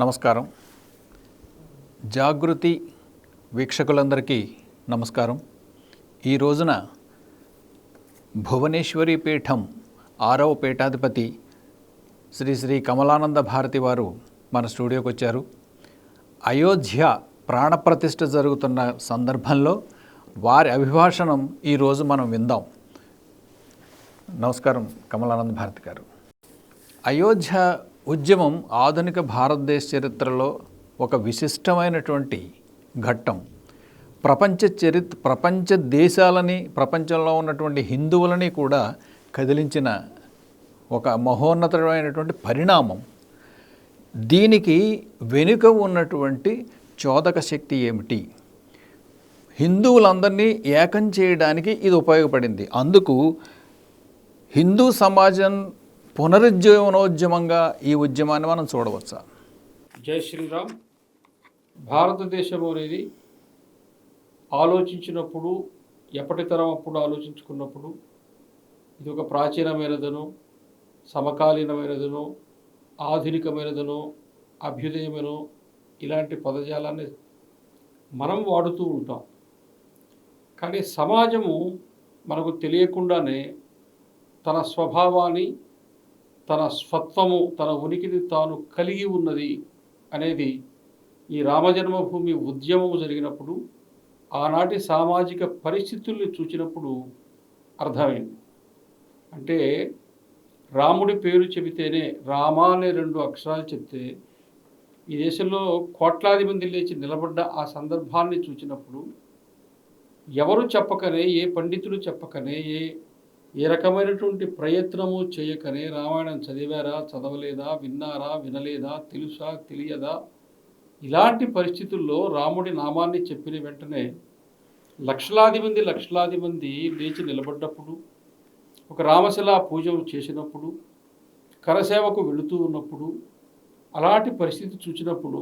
నమస్కారం. జాగృతి వీక్షకులందరికీ నమస్కారం. ఈ రోజున భువనేశ్వరి పీఠం ఆరవ పీఠాధిపతి శ్రీ శ్రీ కమలానంద భారతి వారు మన స్టూడియోకి వచ్చారు. అయోధ్య ప్రాణప్రతిష్ఠ జరుగుతున్న సందర్భంలో వారి అభిభాషణం ఈరోజు మనం విందాం. నమస్కారం కమలానంద భారతి గారు. అయోధ్య ఉద్యమం ఆధునిక భారతదేశ చరిత్రలో ఒక విశిష్టమైనటువంటి ఘట్టం. ప్రపంచ చరిత్ర ప్రపంచ దేశాలని ప్రపంచంలో ఉన్నటువంటి హిందువులని కూడా కదిలించిన ఒక మహోన్నతమైనటువంటి పరిణామం. దీనికి వెనుక ఉన్నటువంటి చోదక శక్తి ఏమిటి? హిందువులందరినీ ఏకం చేయడానికి ఇది ఉపయోగపడింది. అందుకు హిందూ సమాజం పునరుజ్జీవనోద్యమంగా ఈ ఉద్యమాన్ని మనం చూడవచ్చా? జై శ్రీరామ్. భారతదేశం అనేది ఆలోచించినప్పుడు ఎప్పటి తరం అప్పుడు ఆలోచించుకున్నప్పుడు ఇది ఒక ప్రాచీనమైనదను సమకాలీనమైనదను ఆధునికమైనదను అభ్యుదయమను ఇలాంటి పదజాలాన్ని మనం వాడుతూ ఉంటాం. కానీ సమాజము మనకు తెలియకుండానే తన స్వభావాన్ని తన స్వత్వము తన ఉనికిని తాను కలిగి ఉన్నది అనేది ఈ రామజన్మభూమి ఉద్యమము జరిగినప్పుడు ఆనాటి సామాజిక పరిస్థితుల్ని చూచినప్పుడు అర్థమైంది. అంటే రాముడి పేరు చెబితేనే రామ అనే రెండు అక్షరాలు చెప్తే ఈ దేశంలో కోట్లాది మంది లేచి నిలబడ్డ ఆ సందర్భాన్ని చూచినప్పుడు ఎవరు చెప్పకనే ఏ పండితులు చెప్పకనే ఏ ఏ రకమైనటువంటి ప్రయత్నము చేయకనే రామాయణం చదివారా చదవలేదా విన్నారా వినలేదా తెలుసా తెలియదా? ఇలాంటి పరిస్థితుల్లో రాముడి నామాన్ని చెప్పిన వెంటనే లక్షలాది మంది లక్షలాది మంది లేచి నిలబడ్డప్పుడు ఒక రామశిలా పూజలు చేసినప్పుడు కరసేవకు వెళుతూ ఉన్నప్పుడు అలాంటి పరిస్థితి చూసినప్పుడు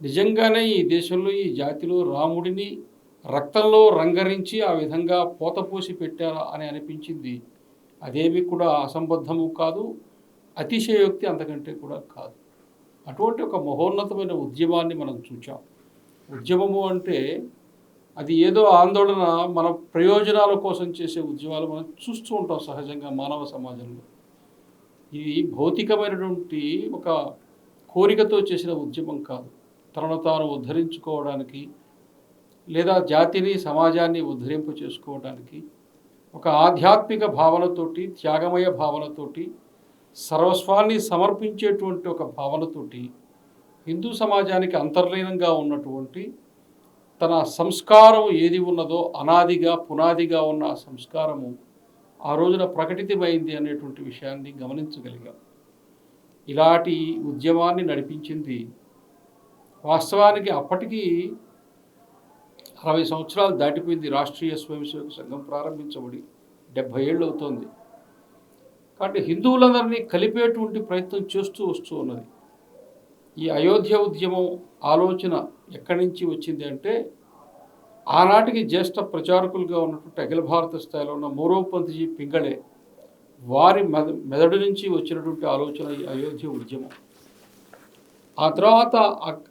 నిజంగానే ఈ దేశంలో ఈ జాతిలో రాముడిని రక్తంలో రంగరించి ఆ విధంగా పోతపోసి పెట్టారా అని అనిపించింది. అదేమి కూడా అసంబద్ధము కాదు అతిశయోక్తి అంతకంటే కూడా కాదు. అటువంటి ఒక మహోన్నతమైన ఉద్యమాన్ని మనం చూచాం. ఉద్యమము అంటే అది ఏదో ఆందోళన మన ప్రయోజనాల కోసం చేసే ఉద్యమాలు మనం చూస్తూ ఉంటాం సహజంగా మానవ సమాజంలో. ఇది భౌతికమైనటువంటి ఒక కోరికతో చేసిన ఉద్యమం కాదు. తనను తాను ఉద్ధరించుకోవడానికి లేదా జాతిని సమాజాన్ని ఉద్ధరింపు చేసుకోవడానికి ఒక ఆధ్యాత్మిక భావనతోటి త్యాగమయ భావనతోటి సర్వస్వాన్ని సమర్పించేటువంటి ఒక భావనతోటి హిందూ సమాజానికి అంతర్లీనంగా ఉన్నటువంటి తన సంస్కారం ఏది ఉన్నదో అనాదిగా పునాదిగా ఉన్న ఆ సంస్కారము ఆ రోజున ప్రకటితమైంది అనేటువంటి విషయాన్ని గమనించగలిగాం. ఇలాంటి ఉద్యమాన్ని నడిపించింది వాస్తవానికి అప్పటికీ అరవై సంవత్సరాలు దాటిపోయింది రాష్ట్రీయ స్వయంసేవక సంఘం ప్రారంభించబడి డెబ్భై ఏళ్ళు అవుతోంది. కాబట్టి హిందువులందరినీ కలిపేటువంటి ప్రయత్నం చేస్తూ వస్తూ ఉన్నది. ఈ అయోధ్య ఉద్యమం ఆలోచన ఎక్కడి నుంచి వచ్చింది అంటే ఆనాటికి జ్యేష్ఠ ప్రచారకులుగా ఉన్నటువంటి అఖిల భారత స్థాయిలో ఉన్న మూరోపంతిజీ పింగళే వారి మెద మెదడు నుంచి వచ్చినటువంటి ఆలోచన ఈ అయోధ్య ఉద్యమం. ఆ తర్వాత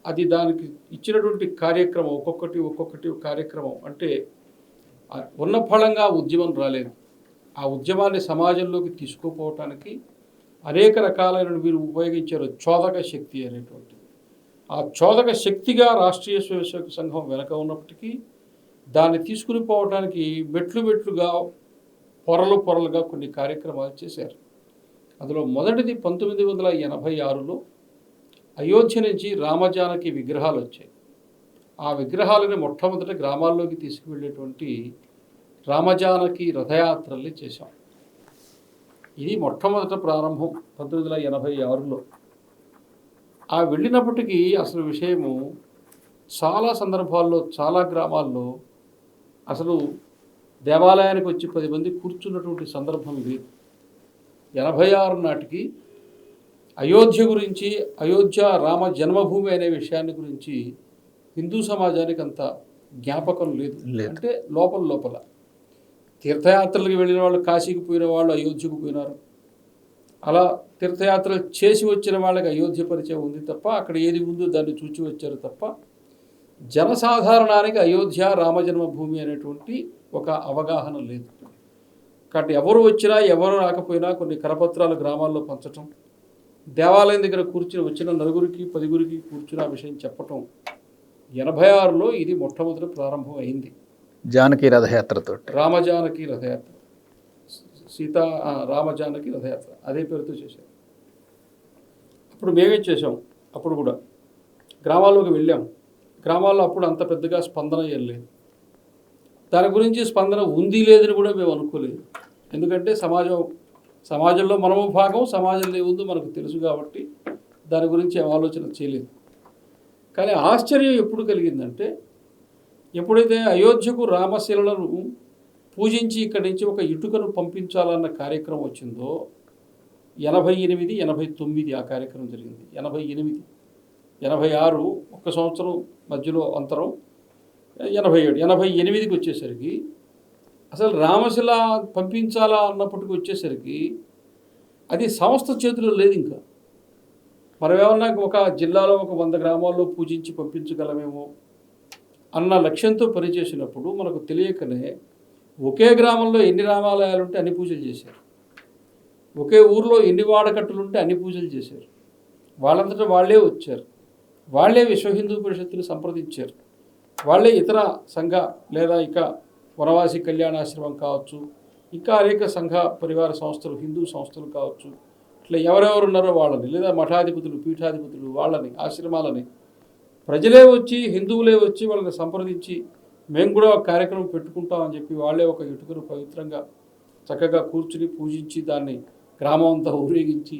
అది దానికి ఇచ్చినటువంటి కార్యక్రమం ఒక్కొక్కటి ఒక్కొక్కటి కార్యక్రమం అంటే ఉన్న ఫలంగా ఉద్యమం రాలేదు. ఆ ఉద్యమాన్ని సమాజంలోకి తీసుకుపోవటానికి అనేక రకాలైన మీరు ఉపయోగించారు చోదక శక్తి అనేటువంటిది. ఆ చోదక శక్తిగా రాష్ట్రీయ స్వయంసేవక సంఘం వెనక ఉన్నప్పటికీ దాన్ని తీసుకుని పోవడానికి మెట్లు మెట్లుగా పొరలు పొరలుగా కొన్ని కార్యక్రమాలు చేశారు. అందులో మొదటిది పంతొమ్మిది వందల ఎనభై ఆరులో అయోధ్య నుంచి రామజానకి విగ్రహాలు వచ్చాయి. ఆ విగ్రహాలని మొట్టమొదట గ్రామాల్లోకి తీసుకువెళ్ళేటువంటి రామజానకి రథయాత్రల్ని చేశాం. ఇది మొట్టమొదట ప్రారంభం పంతొమ్మిది వందల ఎనభై ఆరులో. ఆ వెళ్ళినప్పటికీ అసలు విషయము చాలా సందర్భాల్లో చాలా గ్రామాల్లో అసలు దేవాలయానికి వచ్చి పది మంది కూర్చున్నటువంటి సందర్భం లేదు ఎనభై ఆరు నాటికి అయోధ్య గురించి అయోధ్య రామ జన్మభూమి అనే విషయాన్ని గురించి హిందూ సమాజానికి అంత జ్ఞాపకం లేదు. అంటే లోపల లోపల. తీర్థయాత్రలకు వెళ్ళిన వాళ్ళు కాశీకి పోయిన వాళ్ళు అయోధ్యకు పోయినారు. అలా తీర్థయాత్రలు చేసి వచ్చిన వాళ్ళకి అయోధ్య పరిచయం ఉంది తప్ప అక్కడ ఏది ఉందో దాన్ని చూచి వచ్చారు తప్ప జనసాధారణానికి అయోధ్య రామజన్మభూమి అనేటువంటి ఒక అవగాహన లేదు. కాబట్టి ఎవరు వచ్చినా ఎవరు రాకపోయినా కొన్ని కరపత్రాలు గ్రామాల్లో పంచటం దేవాలయం దగ్గర కూర్చుని వచ్చిన నలుగురికి పదిగురికి కూర్చుని ఆ విషయం చెప్పటం ఎనభై ఆరులో ఇది మొట్టమొదటి ప్రారంభం అయింది. జానకి రథయాత్రతో రామజానకి రథయాత్ర. సీతా రామజానకి రథయాత్ర. అదే పేరుతో చేశారు. అప్పుడు మేమే చేసాం అప్పుడు కూడా గ్రామాల్లోకి వెళ్ళాం. గ్రామాల్లో అప్పుడు అంత పెద్దగా స్పందన వెళ్ళలేదు దాని గురించి స్పందన ఉంది లేదని కూడా మేము అనుకోలేదు. ఎందుకంటే సమాజం సమాజంలో మనము భాగం సమాజంలో ఏముందో మనకు తెలుసు కాబట్టి దాని గురించి ఆలోచన చేయలేదు. కానీ ఆశ్చర్యం ఎప్పుడు కలిగిందంటే ఎప్పుడైతే అయోధ్యకు రామశిలను పూజించి ఇక్కడి నుంచి ఒక ఇటుకను పంపించాలన్న కార్యక్రమం వచ్చిందో ఎనభై ఎనిమిది ఎనభై తొమ్మిది ఆ కార్యక్రమం జరిగింది. ఎనభై ఎనిమిది ఎనభై ఆరు ఒక సంవత్సరం మధ్యలో అంతరం ఎనభై ఏడు ఎనభై ఎనిమిదికి వచ్చేసరికి అసలు రామశిల పంపించాలా అన్నప్పటికి వచ్చేసరికి అది సంస్థ చేతిలో లేదు ఇంకా. మనం ఏమన్నా ఒక జిల్లాలో ఒక వంద గ్రామాల్లో పూజించి పంపించగలమేమో అన్న లక్ష్యంతో పనిచేసినప్పుడు మనకు తెలియకనే ఒకే గ్రామంలో ఎన్ని రామాలయాలు ఉంటే అన్ని పూజలు చేశారు. ఒకే ఊర్లో ఎన్ని వాడకట్టులు ఉంటే అన్ని పూజలు చేశారు. వాళ్ళంతటా వాళ్ళే వచ్చారు. వాళ్ళే విశ్వ హిందూ పరిషత్తుని సంప్రదించారు. వాళ్ళే ఇతర సంఘ లేదా ఇక వనవాసి కళ్యాణాశ్రమం కావచ్చు ఇంకా అనేక సంఘ పరివార సంస్థలు హిందూ సంస్థలు కావచ్చు. ఇట్లా ఎవరెవరు ఉన్నారో వాళ్ళని లేదా మఠాధిపతులు పీఠాధిపతులు వాళ్ళని ఆశ్రమాలని ప్రజలే వచ్చి హిందువులే వచ్చి వాళ్ళని సంప్రదించి మేము కూడా ఒక కార్యక్రమం పెట్టుకుంటామని చెప్పి వాళ్ళే ఒక ఇటుకను పవిత్రంగా చక్కగా కూర్చుని పూజించి దాన్ని గ్రామం అంతా ఊరేగించి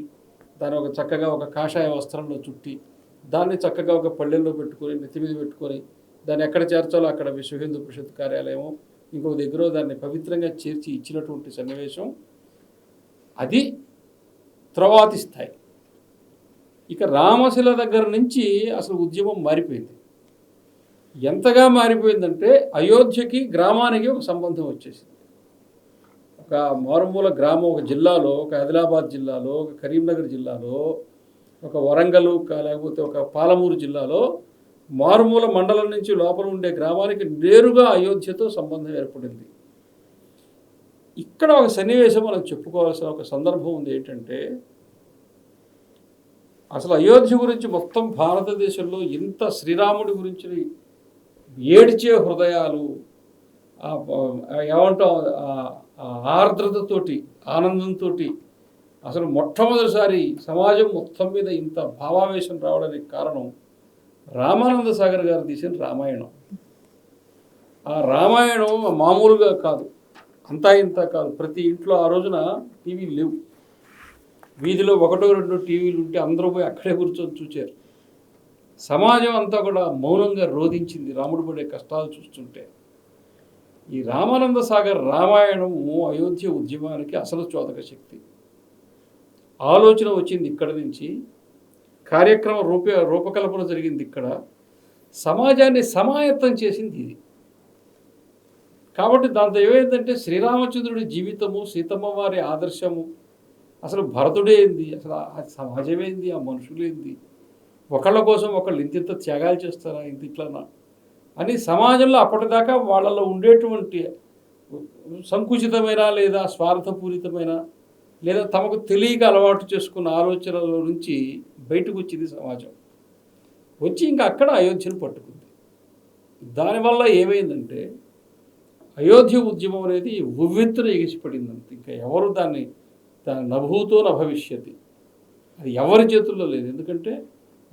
దాన్ని ఒక చక్కగా ఒక కాషాయ వస్త్రంలో చుట్టి దాన్ని చక్కగా ఒక పల్లెల్లో పెట్టుకొని నెత్తి మీద పెట్టుకొని దాన్ని ఎక్కడ చేర్చాలో అక్కడ విశ్వ హిందూ పరిషత్ కార్యాలయము ఇంకొక దగ్గర దాన్ని పవిత్రంగా చేర్చి ఇచ్చినటువంటి సన్నివేశం అది తర్వాతి స్థాయి. ఇక రామశిల దగ్గర నుంచి అసలు ఉద్యమం మారిపోయింది. ఎంతగా మారిపోయిందంటే అయోధ్యకి గ్రామానికి ఒక సంబంధం వచ్చేసింది. ఒక మారుమూల గ్రామం ఒక జిల్లాలో ఒక ఆదిలాబాద్ జిల్లాలో ఒక కరీంనగర్ జిల్లాలో ఒక వరంగల్ లేకపోతే ఒక పాలమూరు జిల్లాలో మారుమూల మండలం నుంచి లోపల ఉండే గ్రామానికి నేరుగా అయోధ్యతో సంబంధం ఏర్పడింది. ఇక్కడ ఒక సన్నివేశం మనం చెప్పుకోవాల్సిన ఒక సందర్భం ఉంది ఏంటంటే అసలు అయోధ్య గురించి మొత్తం భారతదేశంలో ఇంత శ్రీరాముడి గురించి ఏడ్చే హృదయాలు ఏమంటాం ఆర్ద్రతతోటి ఆనందంతో అసలు మొట్టమొదటిసారి సమాజం మొత్తం మీద ఇంత భావావేశం రావడానికి కారణం రామానంద సాగర్ గారు తీసిన రామాయణం. ఆ రామాయణం మామూలుగా కాదు. అంతా ఇంత కాదు. ప్రతి ఇంట్లో ఆ రోజున టీవీ లేవు. వీధిలో ఒకటో రెండో టీవీలు ఉంటే అందరూ పోయి అక్కడే కూర్చొని చూచారు. సమాజం అంతా కూడా మౌనంగా రోధించింది. రాముడు పడే కష్టాలు చూస్తుంటే. ఈ రామానంద సాగర్ రామాయణము అయోధ్య ఉద్యమానికి అసలు చోదక శక్తి. ఆలోచన వచ్చింది ఇక్కడ నుంచి కార్యక్రమ రూప రూపకల్పన జరిగింది ఇక్కడ. సమాజాన్ని సమాయత్తం చేసింది ఇది. కాబట్టి దాంతో ఏమైందంటే శ్రీరామచంద్రుడి జీవితము సీతమ్మ వారి ఆదర్శము అసలు భరతుడేంది అసలు ఆ సమాజమేంది ఆ మనుషులేంది ఒకళ్ళ కోసం ఒకళ్ళు ఇంతింత త్యాగాలు చేస్తారా? ఇంత ఇట్లనా? అని సమాజంలో అప్పటిదాకా వాళ్ళలో ఉండేటువంటి సంకుచితమైన లేదా స్వార్థపూరితమైన? లేదా తమకు తెలియక అలవాటు చేసుకున్న ఆలోచనల నుంచి బయటకు వచ్చింది సమాజం. వచ్చి ఇంకా అక్కడ అయోధ్యను పట్టుకుంది. దానివల్ల ఏమైందంటే అయోధ్య ఉద్యమం అనేది ఉవ్వెత్తున ఎగిసిపడింది ఇంకా ఎవరు దాన్ని దాని నభూతో నభవిష్యతి? అది ఎవరి చేతుల్లో లేదు. ఎందుకంటే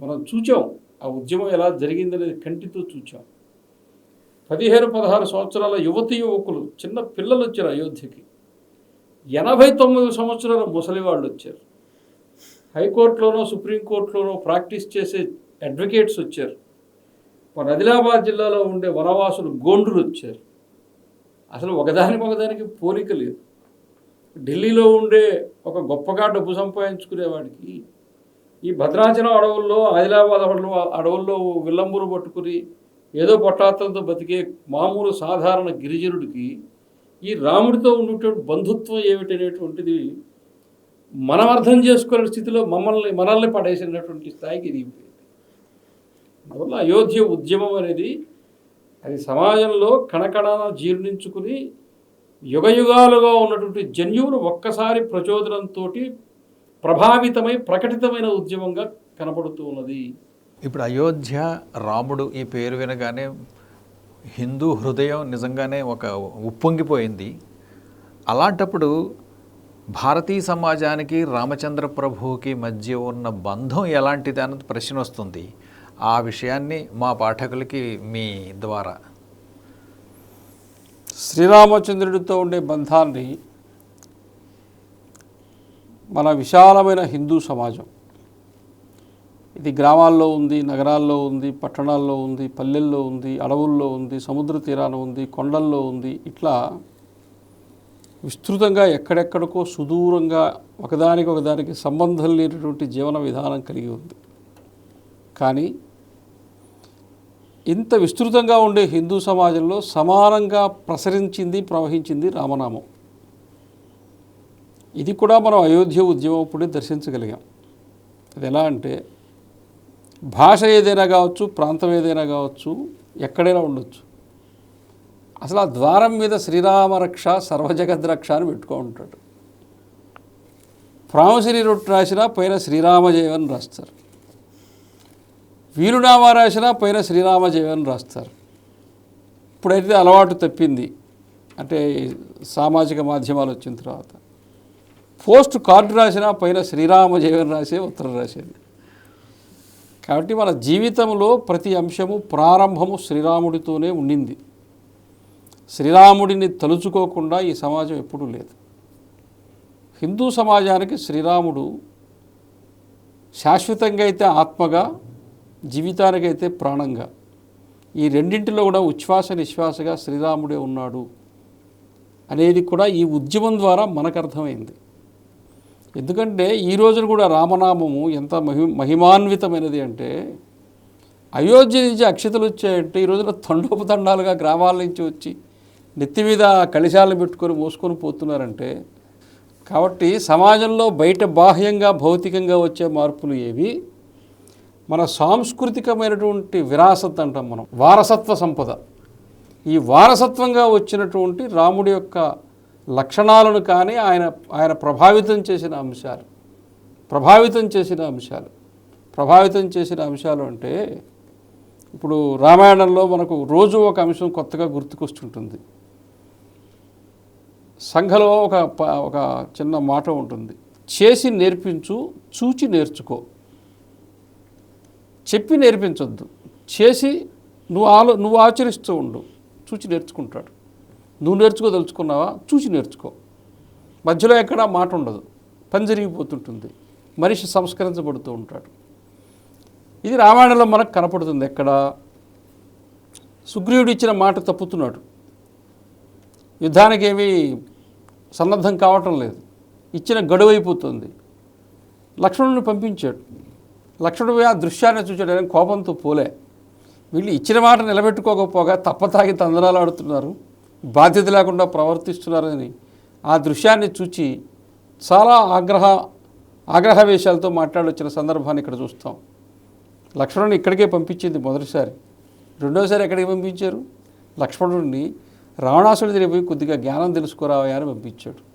మనం చూచాం ఆ ఉద్యమం ఎలా జరిగిందనేది కంటితో చూచాం. పదిహేను పదహారు సంవత్సరాల యువతి యువకులు చిన్న పిల్లలు వచ్చారు అయోధ్యకి. ఎనభై తొమ్మిది సంవత్సరాల ముసలి వాళ్ళు వచ్చారు. హైకోర్టులోనో సుప్రీంకోర్టులోనో ప్రాక్టీస్ చేసే అడ్వకేట్స్ వచ్చారు. మన ఆదిలాబాద్ జిల్లాలో ఉండే వనవాసులు గోండులు వచ్చారు. అసలు ఒకదానికి ఒకదానికి పోలిక లేదు. ఢిల్లీలో ఉండే ఒక గొప్పగా డబ్బు సంపాదించుకునేవాడికి ఈ భద్రాచలం అడవుల్లో ఆదిలాబాద్ అడవుల్లో అడవుల్లో విల్లంబురు పట్టుకుని ఏదో పొట్టాత్తలతో బతికే మామూలు సాధారణ గిరిజనుడికి ఈ రాముడితో ఉన్నటువంటి బంధుత్వం ఏమిటనేటువంటిది మనం అర్థం చేసుకునే స్థితిలో మమ్మల్ని మనల్ని పడేసినటువంటి స్థాయికి ఇది అందువల్ల అయోధ్య ఉద్యమం అనేది అది సమాజంలో కణకణాన జీర్ణించుకుని యుగయుగాలుగా ఉన్నటువంటి జన్యువును ఒక్కసారి ప్రచోదనంతో ప్రభావితమై ప్రకటితమైన ఉద్యమంగా కనబడుతూ ఉన్నది. ఇప్పుడు అయోధ్య రాముడు ఈ పేరు వినగానే హిందూ హృదయం నిజంగానే ఒక ఉప్పొంగిపోయింది. అలాంటప్పుడు భారతీయ సమాజానికి రామచంద్ర ప్రభువుకి మధ్య ఉన్న బంధం ఎలాంటిది అన్నది ప్రశ్న వస్తుంది ఆ విషయాన్ని మా పాఠకులకి మీ ద్వారా. శ్రీరామచంద్రుడితో ఉండే బంధాన్ని మన విశాలమైన హిందూ సమాజం ఇది గ్రామాల్లో ఉంది నగరాల్లో ఉంది పట్టణాల్లో ఉంది పల్లెల్లో ఉంది అడవుల్లో ఉంది సముద్ర తీరాన ఉంది కొండల్లో ఉంది. ఇట్లా విస్తృతంగా ఎక్కడెక్కడికో సుదూరంగా ఒకదానికి ఒకదానికి సంబంధం లేనటువంటి జీవన విధానం కలిగి ఉంది. కానీ ఇంత విస్తృతంగా ఉండే హిందూ సమాజంలో సమానంగా ప్రసరించింది ప్రవహించింది రామనామం. ఇది కూడా మనం అయోధ్య ఉద్యమం అప్పుడే దర్శించగలిగాం. అది ఎలా అంటే భాష ఏదైనా కావచ్చు ప్రాంతం ఏదైనా కావచ్చు ఎక్కడైనా ఉండొచ్చు. అసలు ఆ ద్వారం మీద శ్రీరామ రక్ష సర్వజగద్రక్ష అని పెట్టుకో ఉంటాడు. ప్రామశ్రీ రొట్టు రాసినా పైన శ్రీరామజయవని రాస్తారు. వీరునామా రాసినా పైన శ్రీరామ రాస్తారు. ఇప్పుడైతే అలవాటు తప్పింది. అంటే సామాజిక మాధ్యమాలు వచ్చిన తర్వాత. పోస్ట్ కార్డు రాసినా పైన శ్రీరామ రాసే ఉత్తరం రాసేది. కాబట్టి మన జీవితంలో ప్రతి అంశము ప్రారంభము శ్రీరాముడితోనే ఉండింది. శ్రీరాముడిని తలుచుకోకుండా ఈ సమాజం ఎప్పుడూ లేదు. హిందూ సమాజానికి శ్రీరాముడు శాశ్వతంగా అయితే ఆత్మగా జీవితానికైతే ప్రాణంగా ఈ రెండింటిలో కూడా ఉచ్ఛ్వాస నిశ్వాసగా శ్రీరాముడే ఉన్నాడు అనేది కూడా ఈ ఉద్యమం ద్వారా మనకు అర్థమైంది. ఎందుకంటే ఈ రోజున కూడా రామనామము ఎంత మహి మహిమాన్వితమైనది అంటే అయోధ్య నుంచి అక్షతలు వచ్చాయంటే ఈ రోజున తండోపతండాలుగా గ్రామాల నుంచి వచ్చి నెత్తి మీద కలిశాలను పెట్టుకొని మోసుకొని పోతున్నారంటే కాబట్టి సమాజంలో బయట బాహ్యంగా భౌతికంగా వచ్చే మార్పులు ఏవి? మన సాంస్కృతికమైనటువంటి విరాసత్ అంటాం మనం వారసత్వ సంపద. ఈ వారసత్వంగా వచ్చినటువంటి రాముడి యొక్క లక్షణాలను కానీ ఆయన ఆయన ప్రభావితం చేసిన అంశాలు ప్రభావితం చేసిన అంశాలు ప్రభావితం చేసిన అంశాలు అంటే ఇప్పుడు రామాయణంలో మనకు రోజు ఒక అంశం కొత్తగా గుర్తుకొస్తుంటుంది. సంఘలో ఒక ప- ఒక చిన్న మాట ఉంటుంది. చేసి నేర్పించు చూచి నేర్చుకో. చెప్పి నేర్పించొద్దు. చేసి నువ్వు ఆలో నువ్వు ఆచరిస్తూ ఉండు. చూచి నేర్చుకుంటాడు. నువ్వు నేర్చుకోదలుచుకున్నావా చూసి నేర్చుకో. మధ్యలో ఎక్కడా మాట ఉండదు. పని జరిగిపోతుంటుంది. మనిషి సంస్కరించబడుతూ ఉంటాడు. ఇది రామాయణంలో మనకు కనపడుతుంది ఎక్కడ? సుగ్రీవుడు ఇచ్చిన మాట తప్పుతున్నాడు. యుద్ధానికి ఏమీ సన్నద్ధం కావటం లేదు. ఇచ్చిన గడువు అయిపోతుంది. లక్ష్మణుని పంపించాడు. లక్ష్మణుడు ఆ దృశ్యాన్ని చూచాడు. ఆయన కోపంతో పోలే. వీళ్ళు ఇచ్చిన మాట నిలబెట్టుకోకపోగా తప్పతాగి తందనాలు ఆడుతున్నారు. బాధ్యత లేకుండా ప్రవర్తిస్తున్నారని ఆ దృశ్యాన్ని చూచి చాలా ఆగ్రహ ఆగ్రహవేశాలతో మాట్లాడొచ్చిన సందర్భాన్ని ఇక్కడ చూస్తాం. లక్ష్మణుని ఇక్కడికే పంపించింది మొదటిసారి. రెండోసారి ఎక్కడికి పంపించారు? లక్ష్మణుడిని రావణాసుడి దగ్గర పోయి కొద్దిగా జ్ఞానం తెలుసుకోరావా అని పంపించాడు.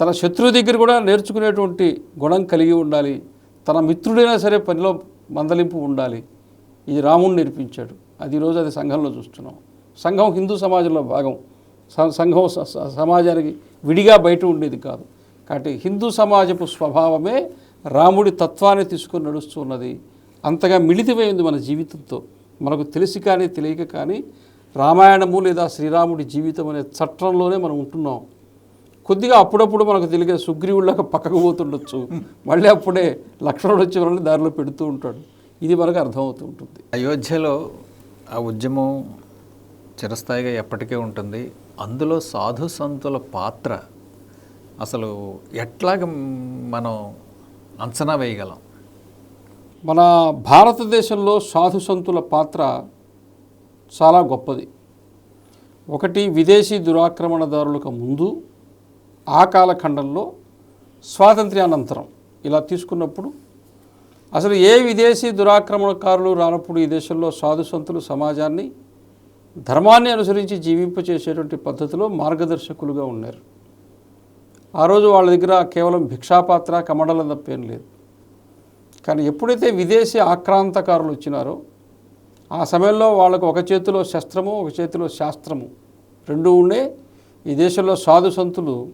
తన శత్రువు దగ్గర కూడా నేర్చుకునేటువంటి గుణం కలిగి ఉండాలి. తన మిత్రుడైనా సరే పనిలో మందలింపు ఉండాలి. ఇది రాముడు నేర్పించాడు. అది ఈరోజు అది సంఘంలో చూస్తున్నాం. సంఘం హిందూ సమాజంలో భాగం. సంఘం స- స- సమాజానికి విడిగా బయట ఉండేది కాదు. కాబట్టి హిందూ సమాజపు స్వభావమే రాముడి తత్వాన్ని తీసుకొని నడుస్తున్నది. అంతగా మిళితమైంది మన జీవితంతో. మనకు తెలిసి కానీ తెలియక కానీ రామాయణము లేదా శ్రీరాముడి జీవితం అనే చట్టంలోనే మనం ఉంటున్నాం. కొద్దిగా అప్పుడప్పుడు మనకు తెలియక సుగ్రీవుళ్ళకి పక్కకు పోతుండొచ్చు. మళ్ళీ అప్పుడే లక్ష్మణుడు వచ్చి మనల్ని దారిలో పెడుతూ ఉంటాడు. ఇది మనకు అర్థమవుతూ ఉంటుంది. అయోధ్యలో ఆ ఉద్యమం చిరస్థాయిగా ఎప్పటికీ ఉంటుంది. అందులో సాధు సంతుల పాత్ర అసలు ఎట్లాగ మనం అంచనా వేయగలం? మన భారతదేశంలో సాధు సంతుల పాత్ర చాలా గొప్పది. ఒకటి విదేశీ దురాక్రమణదారులకు ముందు ఆ కాలఖండంలో స్వాతంత్ర్యానంతరం ఇలా తీసుకున్నప్పుడు అసలు ఏ విదేశీ దురాక్రమణకారులు రానప్పుడు ఈ దేశంలో సాధు సంతులు సమాజాన్ని ధర్మాన్ని అనుసరించి జీవింపచేసేటువంటి పద్ధతిలో మార్గదర్శకులుగా ఉన్నారు. ఆ రోజు వాళ్ళ దగ్గర కేవలం భిక్షాపాత్ర కమండలం తప్పేం లేదు. కానీ ఎప్పుడైతే విదేశీ ఆక్రాంతకారులు వచ్చినారో ఆ సమయంలో వాళ్ళకు ఒక చేతిలో శస్త్రము ఒక చేతిలో శాస్త్రము రెండు ఉండే ఈ దేశంలో సాధు సంతులు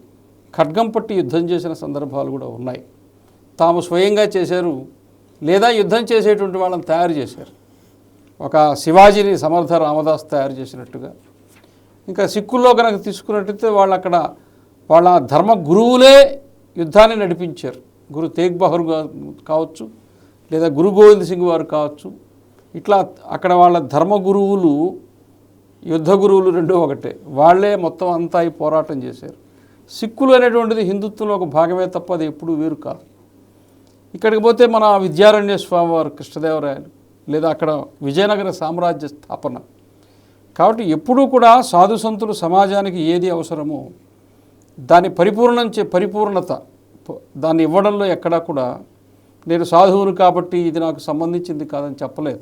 ఖడ్గం పట్టి యుద్ధం చేసిన సందర్భాలు కూడా ఉన్నాయి. తాము స్వయంగా చేశారు లేదా యుద్ధం చేసేటువంటి వాళ్ళని తయారు చేశారు. ఒక శివాజీని సమర్థ రామదాస్ తయారు చేసినట్టుగా. ఇంకా సిక్కుల్లో కనుక తీసుకున్నట్టయితే వాళ్ళు అక్కడ వాళ్ళ ధర్మ గురువులే యుద్ధాన్ని నడిపించారు. గురు తేగ్ బహదూర్ కావచ్చు లేదా గురు గోవింద్ సింగ్ వారు కావచ్చు. ఇట్లా అక్కడ వాళ్ళ ధర్మ గురువులు యుద్ధ గురువులు రెండూ ఒకటే. వాళ్ళే మొత్తం అంతా ఈ పోరాటం చేశారు. సిక్కులు అనేటువంటిది హిందుత్వంలో ఒక భాగమే తప్ప అది ఎప్పుడూ వేరు కాదు. ఇక్కడికి పోతే మన విద్యారణ్య స్వామి వారు కృష్ణదేవరాయలు లేదా అక్కడ విజయనగర సామ్రాజ్య స్థాపన. కాబట్టి ఎప్పుడూ కూడా సాధు సంతులు సమాజానికి ఏది అవసరమో దాని పరిపూర్ణం చే పరిపూర్ణత దాన్ని ఇవ్వడంలో ఎక్కడా కూడా నేను సాధువును కాబట్టి ఇది నాకు సంబంధించింది కాదని చెప్పలేదు.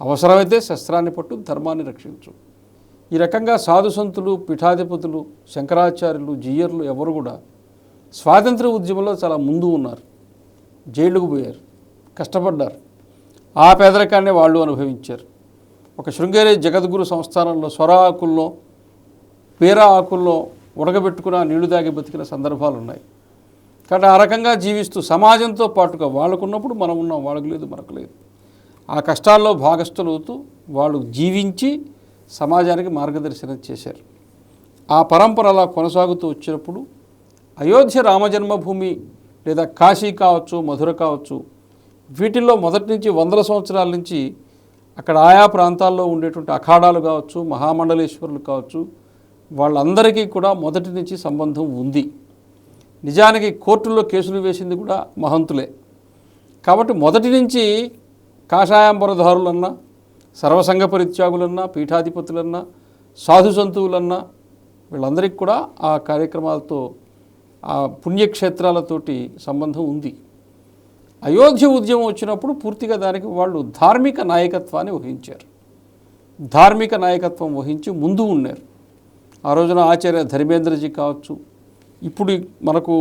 అవసరమైతే శస్త్రాన్ని పట్టు ధర్మాన్ని రక్షించు. ఈ రకంగా సాధు సంతులు పీఠాధిపతులు శంకరాచార్యులు జీయర్లు ఎవరు కూడా స్వాతంత్ర ఉద్యమంలో చాలా ముందు ఉన్నారు. జైలుకు పోయారు. కష్టపడ్డారు. ఆ పేదరికాన్ని వాళ్ళు అనుభవించారు. ఒక శృంగేరి జగద్గురు సంస్థానంలో స్వర ఆకుల్లో పీర ఆకుల్లో ఉడకబెట్టుకున్న నీళ్ళు దాగి బతికిన సందర్భాలు ఉన్నాయి. కాబట్టి ఆ రకంగా జీవిస్తూ సమాజంతో పాటుగా వాళ్ళకున్నప్పుడు మనం ఉన్నాం వాళ్ళకు లేదు మనకు లేదు. ఆ కష్టాల్లో భాగస్థులవుతూ వాళ్ళు జీవించి సమాజానికి మార్గదర్శనం చేశారు. ఆ పరంపర అలా కొనసాగుతూ వచ్చినప్పుడు అయోధ్య రామజన్మభూమి లేదా కాశీ కావచ్చు మధుర కావచ్చు వీటిల్లో మొదటి నుంచి వందల సంవత్సరాల నుంచి అక్కడ ఆయా ప్రాంతాల్లో ఉండేటువంటి అఖాడాలు కావచ్చు మహామండలేశ్వరులు కావచ్చు వాళ్ళందరికీ కూడా మొదటి నుంచి సంబంధం ఉంది. నిజానికి కోర్టుల్లో కేసులు వేసింది కూడా మహంతులే. కాబట్టి మొదటి నుంచి కాషాయాంబరధారులన్నా సర్వసంగ పరిత్యాగులన్నా పీఠాధిపతులన్నా సాధు సంతువులన్నా వీళ్ళందరికీ కూడా ఆ కార్యక్రమాలతో ఆ పుణ్యక్షేత్రాలతోటి సంబంధం ఉంది. అయోధ్య ఉద్యమం వచ్చినప్పుడు పూర్తిగా దానికి వాళ్ళు ధార్మిక నాయకత్వాన్ని వహించారు. ధార్మిక నాయకత్వం వహించి ముందు ఉన్నారు. ఆ రోజున ఆచార్య ధర్మేంద్రజీ కావచ్చు. ఇప్పుడు మనకు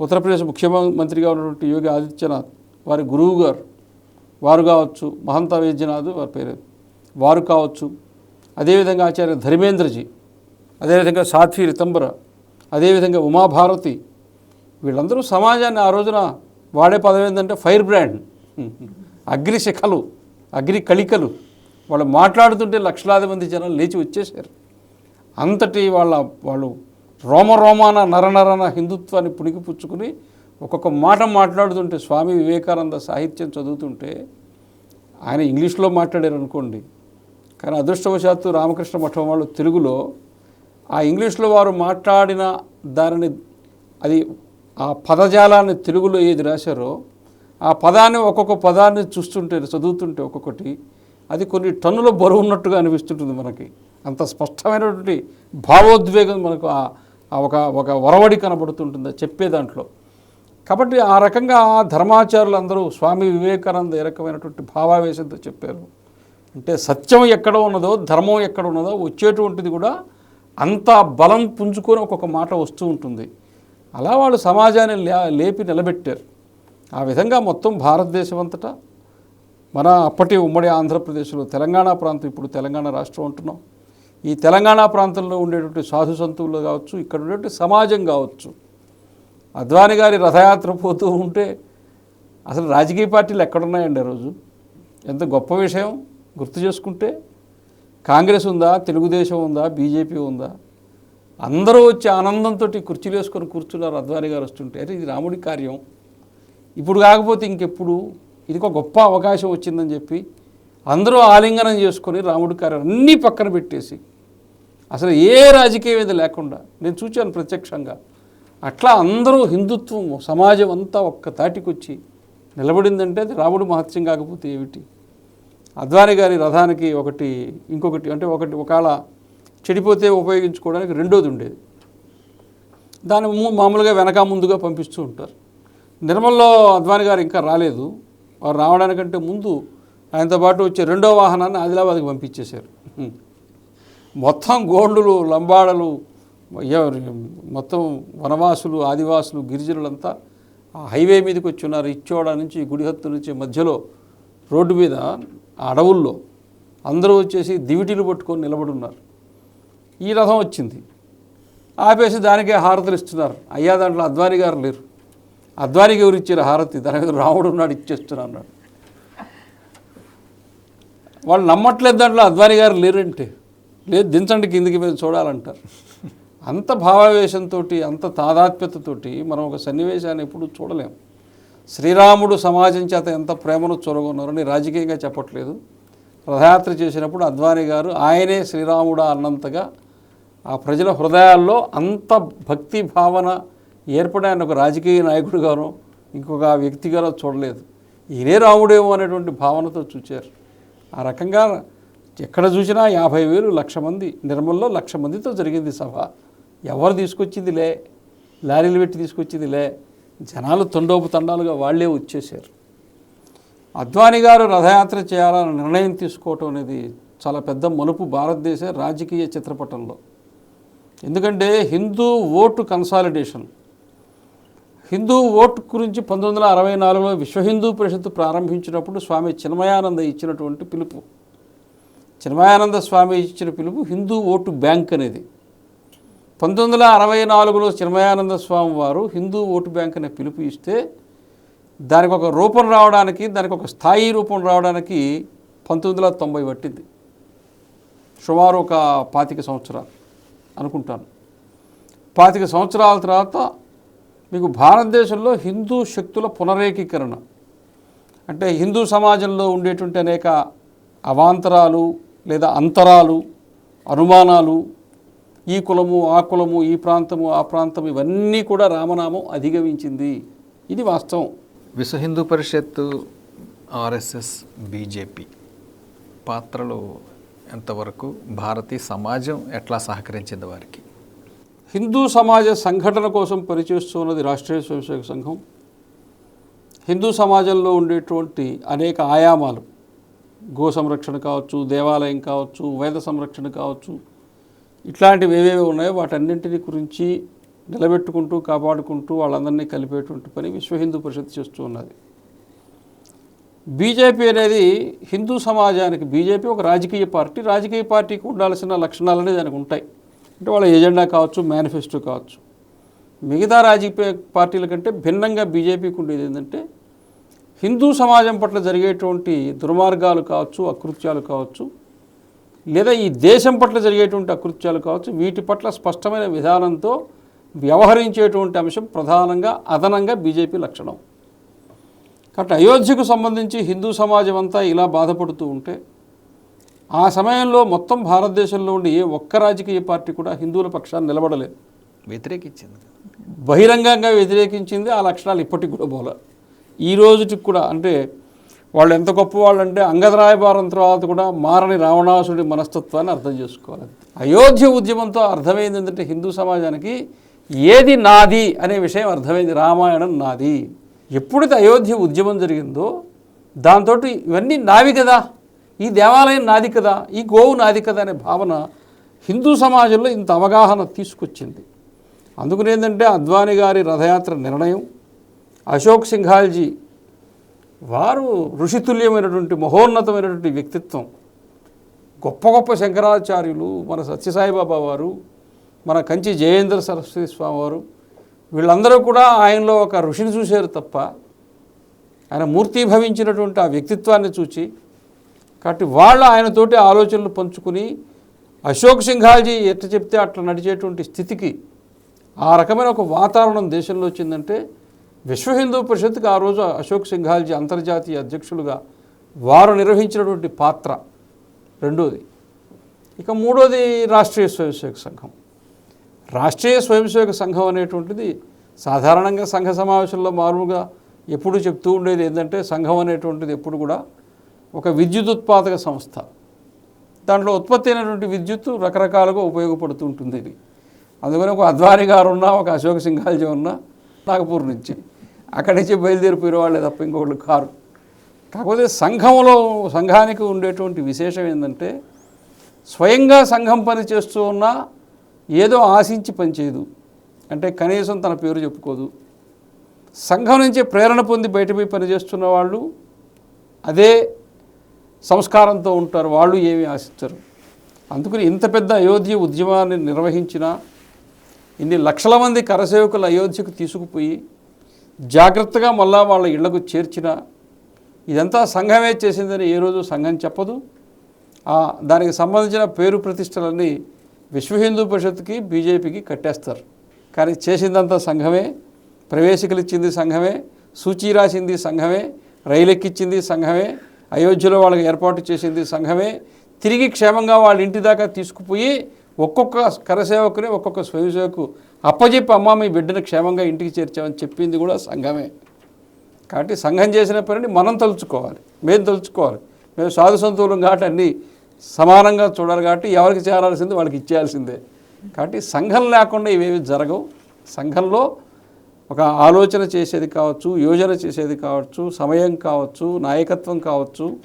ఉత్తరప్రదేశ్ ముఖ్యమంత్రిగా ఉన్నటువంటి యోగి ఆదిత్యనాథ్ వారి గురువు గారు వారు కావచ్చు మహంత వైద్యనాథ్ వారి పేరు వారు కావచ్చు. అదేవిధంగా ఆచార్య ధర్మేంద్రజీ అదేవిధంగా సాధ్వి రితంబర అదేవిధంగా ఉమాభారతి వీళ్ళందరూ సమాజాన్ని ఆ రోజున వాడే పదం ఏంటంటే ఫైర్ బ్రాండ్. అగ్ని శిఖలు అగ్ని కళికలు. వాళ్ళు మాట్లాడుతుంటే లక్షలాది మంది జనాలు లేచి వచ్చేసారు అంతటి వాళ్ళ వాళ్ళు రోమరోమాన నరనరన హిందుత్వాన్ని పుణికిపుచ్చుకుని ఒక్కొక్క మాట మాట్లాడుతుంటే స్వామి వివేకానంద సాహిత్యం చదువుతుంటే ఆయన ఇంగ్లీష్లో మాట్లాడారు అనుకోండి కానీ అదృష్టవశాత్తు రామకృష్ణ మఠం వాళ్ళు తెలుగులో ఆ ఇంగ్లీష్లో వారు మాట్లాడిన దానిని అది ఆ పదజాలాన్ని తెలుగులో ఏది రాశారో ఆ పదాన్ని ఒక్కొక్క పదాన్ని చూస్తుంటే చదువుతుంటే ఒక్కొక్కటి అది కొన్ని టన్నుల బరువు ఉన్నట్టుగా అనిపిస్తుంటుంది మనకి. అంత స్పష్టమైనటువంటి భావోద్వేగం మనకు ఆ ఒక ఒక వరవడి కనబడుతుంటుంది చెప్పే దాంట్లో. కాబట్టి ఆ రకంగా ఆ ధర్మాచారులు అందరూ స్వామి వివేకానంద ఏ రకమైనటువంటి భావావేశంతో చెప్పారు. అంటే సత్యం ఎక్కడ ఉన్నదో ధర్మం ఎక్కడ ఉన్నదో వచ్చేటువంటిది కూడా అంత బలం పుంజుకొని ఒక్కొక్క మాట వస్తూ ఉంటుంది. అలా వాళ్ళు సమాజాన్ని లే- లేపి నిలబెట్టారు. ఆ విధంగా మొత్తం భారతదేశం అంతటా మన అప్పటి ఉమ్మడి ఆంధ్రప్రదేశ్లో తెలంగాణ ప్రాంతం ఇప్పుడు తెలంగాణ రాష్ట్రం అంటున్నాం. ఈ తెలంగాణ ప్రాంతంలో ఉండేటువంటి సాధు సంతువులు కావచ్చు ఇక్కడ ఉండేటువంటి సమాజం కావచ్చు. అద్వాని గారి రథయాత్ర పోతూ ఉంటే అసలు రాజకీయ పార్టీలు ఎక్కడున్నాయండి ఆ రోజు? ఎంత గొప్ప విషయం గుర్తు చేసుకుంటే కాంగ్రెస్ ఉందా తెలుగుదేశం ఉందా బీజేపీ ఉందా? అందరూ వచ్చి ఆనందంతో కుర్చీలు వేసుకొని కూర్చున్నారు అద్వాని గారు వస్తుంటే. అరే ఇది రాముడి కార్యం. ఇప్పుడు కాకపోతే ఇంకెప్పుడు? ఇది ఒక గొప్ప అవకాశం వచ్చిందని చెప్పి అందరూ ఆలింగనం చేసుకొని రాముడి కార్యం అన్నీ పక్కన పెట్టేసి అసలు ఏ రాజకీయం ఇది లేకుండా నేను చూచాను ప్రత్యక్షంగా అట్లా అందరూ హిందుత్వం సమాజం అంతా ఒక్క తాటికొచ్చి నిలబడిందంటే అది రాముడు మహత్యం కాకపోతే ఏమిటి? అద్వాని గారి రథానికి ఒకటి ఇంకొకటి అంటే ఒకటి ఒకవేళ చెడిపోతే ఉపయోగించుకోవడానికి రెండోది ఉండేది. దాని ము- మామూలుగా వెనక ముందుగా పంపిస్తూ ఉంటారు. నిర్మల్లో అద్వాని గారు ఇంకా రాలేదు. వారు రావడానికంటే ముందు ఆయనతో పాటు వచ్చే రెండో వాహనాన్ని ఆదిలాబాద్కి పంపించేశారు. మొత్తం గోండులు లంబాడలు మొత్తం వనవాసులు ఆదివాసులు గిరిజనులంతా ఆ హైవే మీదకి వచ్చి ఉన్నారు. ఇచ్చోడ నుంచి గుడిహత్తు నుంచి మధ్యలో రోడ్డు మీద ఆ అడవుల్లో అందరూ వచ్చేసి దివిటీలు పట్టుకొని నిలబడి ఉన్నారు. ఈ రథం వచ్చింది. ఆపేసి దానికే హారతులు ఇస్తున్నారు. అయ్యా దాంట్లో అద్వాని గారు లేరు. అద్వానికి ఎవరు ఇచ్చారు హారతి దాని మీద రాముడు ఉన్నాడు ఇచ్చేస్తున్నా అన్నాడు. వాళ్ళు నమ్మట్లేదు దాంట్లో అద్వాని గారు లేరంటే. లేదు దించండి కిందికి మీద చూడాలంటారు. అంత భావావేశంతో అంత తాదాత్మ్యతతోటి మనం ఒక సన్నివేశాన్ని ఎప్పుడు చూడలేం. శ్రీరాముడు సమాజం చేత ఎంత ప్రేమను చొరగొన్నారని రాజకీయంగా చెప్పట్లేదు. రథయాత్ర చేసినప్పుడు అద్వాని గారు ఆయనే శ్రీరాముడా అన్నంతగా ఆ ప్రజల హృదయాల్లో అంత భక్తి భావన ఏర్పడాయని ఒక రాజకీయ నాయకుడిగానో ఇంకొక వ్యక్తిగానో చూడలేదు. ఈయనే రాముడేమో అనేటువంటి భావనతో చూచారు. ఆ రకంగా ఎక్కడ చూసినా యాభై వేలు లక్ష మంది నిర్మల్లో లక్ష మందితో జరిగింది సభ. ఎవరు తీసుకొచ్చిందిలే? లారీలు పెట్టి తీసుకొచ్చిందిలే? జనాలు తండోపు తండాలుగా వాళ్ళే వచ్చేసారు అద్వాని గారు రథయాత్ర చేయాలని నిర్ణయం తీసుకోవటం అనేది చాలా పెద్ద మలుపు భారతదేశ రాజకీయ చిత్రపటంలో. ఎందుకంటే Hindu vote consolidation Hindu vote గురించి పంతొమ్మిది వందల అరవై నాలుగులో విశ్వ హిందూ పరిషత్తు ప్రారంభించినప్పుడు స్వామి చిన్మయానంద ఇచ్చినటువంటి పిలుపు. చిన్మయానంద స్వామి ఇచ్చిన పిలుపు హిందూ ఓటు బ్యాంక్ అనేది. పంతొమ్మిది వందల అరవై నాలుగులో చిన్మయానంద స్వామి వారు హిందూ ఓటు బ్యాంక్ అనే పిలుపు ఇస్తే దానికి ఒక రూపం రావడానికి దానికి ఒక స్థాయి రూపం రావడానికి పంతొమ్మిది వందల తొంభై పట్టింది. సుమారు ఒక పాతిక సంవత్సరాలు. అనుకుంటాను. పాతిక సంవత్సరాల తర్వాత మీకు భారతదేశంలో హిందూ శక్తుల పునరేకీకరణ. అంటే హిందూ సమాజంలో ఉండేటువంటి అనేక అవాంతరాలు లేదా అంతరాలు అనుమానాలు ఈ కులము ఆ కులము ఈ ప్రాంతము ఆ ప్రాంతం ఇవన్నీ కూడా రామనామం అధిగమించింది. ఇది వాస్తవం. విశ్వ హిందూ పరిషత్తు ఆర్ఎస్ఎస్ బీజేపీ పాత్రలో ఎంతవరకు భారతీయ సమాజం ఎట్లా సహకరించింది వారికి? హిందూ సమాజ సంఘటన కోసం పనిచేస్తున్నది రాష్ట్రీయ స్వయంసేవక సంఘం. హిందూ సమాజంలో ఉండేటువంటి అనేక ఆయామాలు గో సంరక్షణ కావచ్చు దేవాలయం కావచ్చు వేద సంరక్షణ కావచ్చు ఇట్లాంటివి ఏవేవి ఉన్నాయో వాటన్నింటిని గురించి నిలబెట్టుకుంటూ కాపాడుకుంటూ వాళ్ళందరినీ కలిపేటువంటి పని విశ్వ హిందూ పరిషత్ చేస్తూ ఉన్నది. బీజేపీ అనేది హిందూ సమాజానికి బీజేపీ ఒక రాజకీయ పార్టీ రాజకీయ పార్టీకి ఉండాల్సిన లక్షణాలు అనేది దానికి ఉంటాయి. అంటే వాళ్ళ ఎజెండా కావచ్చు మేనిఫెస్టో కావచ్చు. మిగతా రాజకీయ పార్టీల కంటే భిన్నంగా బీజేపీకి ఉండేది ఏంటంటే హిందూ సమాజం పట్ల జరిగేటువంటి దుర్మార్గాలు కావచ్చు అకృత్యాలు కావచ్చు లేదా ఈ దేశం పట్ల జరిగేటువంటి అకృత్యాలు కావచ్చు వీటి పట్ల స్పష్టమైన విధానంతో వ్యవహరించేటువంటి అంశం ప్రధానంగా అదనంగా బీజేపీ లక్షణం. కాబట్టి అయోధ్యకు సంబంధించి హిందూ సమాజం అంతా ఇలా బాధపడుతూ ఉంటే ఆ సమయంలో మొత్తం భారతదేశంలో ఉండే ఏ ఒక్క రాజకీయ పార్టీ కూడా హిందువుల పక్షాన్ని నిలబడలేదు. వ్యతిరేకించింది బహిరంగంగా వ్యతిరేకించింది ఆ లక్షణాలు ఇప్పటికి కూడా బోల. ఈ రోజుకి కూడా అంటే వాళ్ళు ఎంత గొప్ప వాళ్ళు అంటే అంగదరాయబారం తర్వాత కూడా మారని రావణాసుడి మనస్తత్వాన్ని అర్థం చేసుకోవాలి. అయోధ్య ఉద్యమంతో అర్థమైంది ఏంటంటే హిందూ సమాజానికి ఏది నాది అనే విషయం అర్థమైంది. రామాయణం నాది. ఎప్పుడైతే అయోధ్య ఉద్యమం జరిగిందో దాంతో ఇవన్నీ నావి కదా. ఈ దేవాలయం నాది కదా ఈ గోవు నాది కదా అనే భావన హిందూ సమాజంలో ఇంత అవగాహన తీసుకొచ్చింది. అందుకునేందంటే అద్వాని గారి రథయాత్ర నిర్ణయం అశోక్ సింఘాల్జీ వారు ఋషితుల్యమైనటువంటి మహోన్నతమైనటువంటి వ్యక్తిత్వం. గొప్ప గొప్ప శంకరాచార్యులు మన సత్యసాయిబాబా వారు మన కంచి జయేంద్ర సరస్వతి స్వామి వారు వీళ్ళందరూ కూడా ఆయనలో ఒక ఋషిని చూశారు తప్ప ఆయన మూర్తీభవించినటువంటి ఆ వ్యక్తిత్వాన్ని చూచి కాబట్టి వాళ్ళు ఆయనతోటి ఆలోచనలు పంచుకుని అశోక్ సింఘాల్జీ ఎట్లా చెప్తే అట్లా నడిచేటువంటి స్థితికి ఆ రకమైన ఒక వాతావరణం దేశంలో వచ్చిందంటే విశ్వ హిందూ పరిషత్కి ఆ రోజు అశోక్ సింఘాల్జీ అంతర్జాతీయ అధ్యక్షులుగా వారు నిర్వహించినటువంటి పాత్ర రెండోది. ఇక మూడోది రాష్ట్రీయ స్వయంసేవక సంఘం. రాష్ట్రీయ స్వయంసేవక సంఘం అనేటువంటిది సాధారణంగా సంఘ సమావేశంలో మామూలుగా ఎప్పుడు చెప్తూ ఉండేది ఏంటంటే సంఘం అనేటువంటిది ఎప్పుడు కూడా ఒక విద్యుత్ ఉత్పాదక సంస్థ. దాంట్లో ఉత్పత్తి అయినటువంటి విద్యుత్తు రకరకాలుగా ఉపయోగపడుతూ ఉంటుంది ఇది. అందుకని ఒక అద్వాని గారు ఉన్నా ఒక అశోక్ సింఘాల్జీ ఉన్నా నాగపూర్ నుంచి. అక్కడి నుంచి బయలుదేరిపోయిన వాళ్ళే తప్ప ఇంకొకళ్ళు కారు. కాకపోతే సంఘంలో సంఘానికి ఉండేటువంటి విశేషం ఏంటంటే స్వయంగా సంఘం పని చేస్తూ ఉన్నా ఏదో ఆశించి పనిచేయదు. అంటే కనీసం తన పేరు చెప్పుకోదు. సంఘం నుంచి ప్రేరణ పొంది బయటపోయి పనిచేస్తున్న వాళ్ళు అదే సంస్కారంతో ఉంటారు. వాళ్ళు ఏమీ ఆశించరు. అందుకని ఇంత పెద్ద అయోధ్య ఉద్యమాన్ని నిర్వహించిన ఇన్ని లక్షల మంది కరసేవకులు అయోధ్యకు తీసుకుపోయి జాగ్రత్తగా మళ్ళా వాళ్ళ ఇళ్ళకు చేర్చిన ఇదంతా సంఘమే చేసిందని ఏ రోజు సంఘం చెప్పదు. దానికి సంబంధించిన పేరు ప్రతిష్టలన్నీ విశ్వ హిందూ పరిషత్కి బీజేపీకి కట్టేస్తారు. కానీ చేసిందంతా సంఘమే ప్రవేశికలు ఇచ్చింది సంఘమే సూచీ రాసింది సంఘమే రైలు సంఘమే అయోధ్యలో వాళ్ళకి ఏర్పాటు చేసింది సంఘమే తిరిగి క్షేమంగా వాళ్ళ ఇంటి దాకా తీసుకుపోయి ఒక్కొక్క కరసేవకుని ఒక్కొక్క స్వయం సేవకు అప్పచెప్పి అమ్మ మీ బిడ్డను క్షేమంగా ఇంటికి చేర్చామని చెప్పింది కూడా సంఘమే. కాబట్టి సంఘం చేసిన పనిని మనం తలుచుకోవాలి. మేము తలుచుకోవాలి. మేము సాధు సంతులం కాబట్టి అన్నీ సమానంగా చూడాలి కాబట్టి ఎవరికి చేరాల్సింది వాళ్ళకి ఇచ్చేయాల్సిందే. కాబట్టి సంఘం లేకుండా ఇవేవి జరగవు. సంఘంలో ఒక ఆలోచన చేసేది కావచ్చు యోజన చేసేది కావచ్చు సమయం కావచ్చు నాయకత్వం కావచ్చు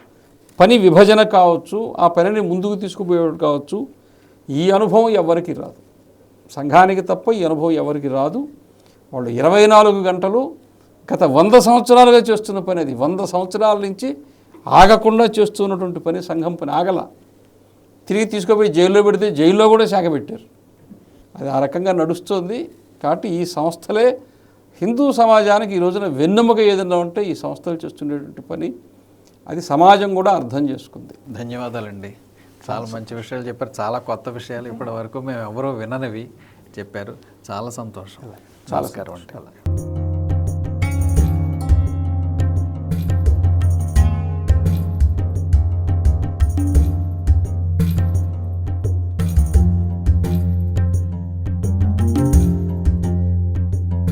పని విభజన కావచ్చు ఆ పనిని ముందుకు తీసుకుపోయేవాడు కావచ్చు. ఈ అనుభవం ఎవరికి రాదు. సంఘానికి తప్ప ఈ అనుభవం ఎవరికి రాదు. వాళ్ళు ఇరవై నాలుగు గంటలు గత వంద సంవత్సరాలుగా చేస్తున్న పని అది. వంద సంవత్సరాల నుంచి ఆగకుండా చేస్తున్నటువంటి పని సంఘం పని ఆగల. తిరిగి తీసుకుపోయి జైల్లో పెడితే జైల్లో కూడా శాఖ పెట్టారు. అది ఆ రకంగా నడుస్తుంది. కాబట్టి ఈ సంస్థలే హిందూ సమాజానికి ఈ రోజున వెన్నెముక ఏదన్నా ఉంటే ఈ సంస్థలు చేస్తున్నటువంటి పని అది సమాజం కూడా అర్థం చేసుకుంది. ధన్యవాదాలండి. చాలా మంచి విషయాలు చెప్పారు. చాలా కొత్త విషయాలు ఇప్పటి వరకు మేము ఎవరూ విననివి చెప్పారు. చాలా సంతోషం. నమస్కారం అండి.